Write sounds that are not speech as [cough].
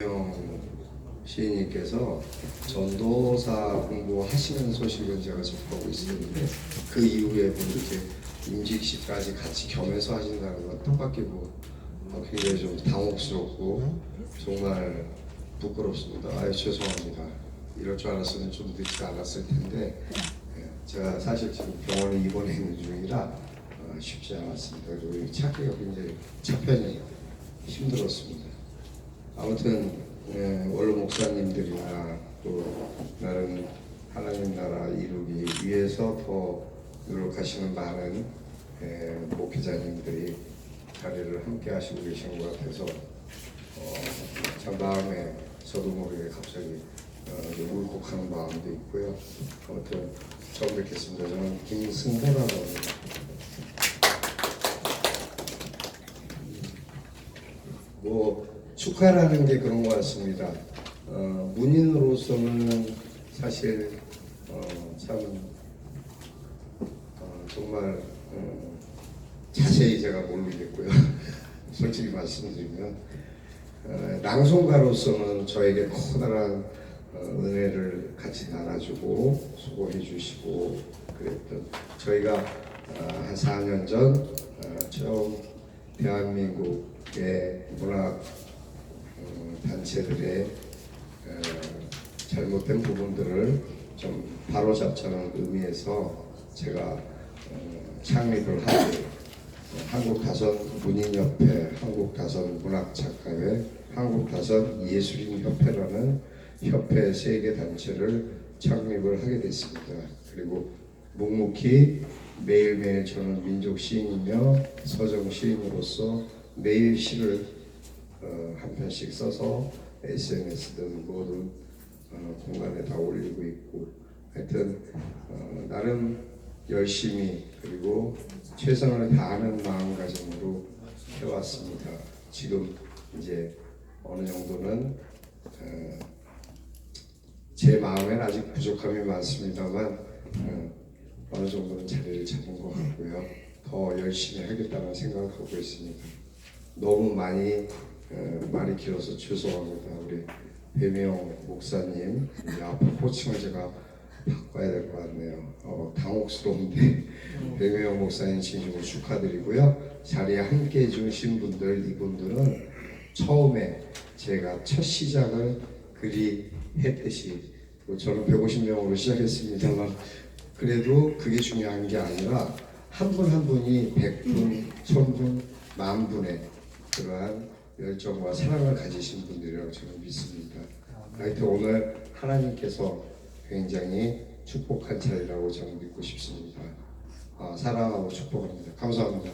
명 시인님께서 전도사 공부하시는 소식을 제가 접하고 있었는데 그 이후에 뭐 이렇게 임직시까지 같이 겸해서 하신다는 건 뜻밖의 뭐 어, 굉장히 좀 당혹스럽고 정말 부끄럽습니다. 아유 죄송합니다. 이럴 줄 알았으면 좀 늦지 않았을 텐데 예, 제가 사실 지금 병원에 입원해 있는 중이라 어, 쉽지 않았습니다. 그리고 이 찾기가 굉장히 차편이 힘들었습니다. 아무튼 예, 원로 목사님들이나 또 나름 하나님 나라 이루기 위해서 더 노력하시는 많은 예, 목회자님들이 자리를 함께 하시고 계신 것 같아서 어, 참 마음에 저도 모르게 갑자기 어, 좀 울컥하는 마음도 있고요. 아무튼 처음 뵙겠습니다. 저는 김승호라고 합니다. 뭐 축하라는 게 그런 것 같습니다. 어, 문인으로서는 사실 어, 참 어, 정말 어, 자세히 제가 모르겠고요. [laughs] 솔직히 말씀드리면 어, 낭송가로서는 저에게 커다란 어, 은혜를 같이 나눠주고 수고해 주시고 그랬던 저희가 어, 한 4년 전 어, 처음 대한민국의 문학 어, 단체들의 어, 잘못된 부분들을 좀 바로잡자는 의미에서 제가 어, 창립을 하고 어, 한국다선 문인협회, 한국다선 문학작가회, 한국다선 예술인협회라는 협회 세 개 단체를 창립을 하게 됐습니다. 그리고 묵묵히 매일매일 저는 민족 시인이며 서정 시인으로서 매일 시를 어, 한 편씩 써서 SNS든 모든 어, 공간에 다 올리고 있고 하여튼 어, 나름 열심히 그리고 최선을 다하는 마음가짐으로 해왔습니다. 지금 이제 어느 정도는 어, 제 마음엔 아직 부족함이 많습니다만 어, 어느 정도는 자리를 잡은 것 같고요. 더 열심히 하겠다는 생각을 하고 있습니다. 너무 많이 어, 말이 길어서 죄송합니다. 우리 배명 목사님 앞으로 호칭을 제가 바꿔야 될 것 같네요. 어, 당혹스러운데 배명 목사님 진심으로 축하드리고요. 자리에 함께 해 주신 분들 이분들은 처음에 제가 첫 시작을 그리 했듯이 뭐 저는 150명으로 시작했습니다만 그래도 그게 중요한 게 아니라 한 분한 분이 100분, 1000분, 만 분의 그러한 열정과 사랑을 가지신 분들이라고 저는 믿습니다. 하여튼 오늘 하나님께서 굉장히 축복한 자리라고 저는 믿고 싶습니다. 아, 사랑하고 축복합니다. 감사합니다.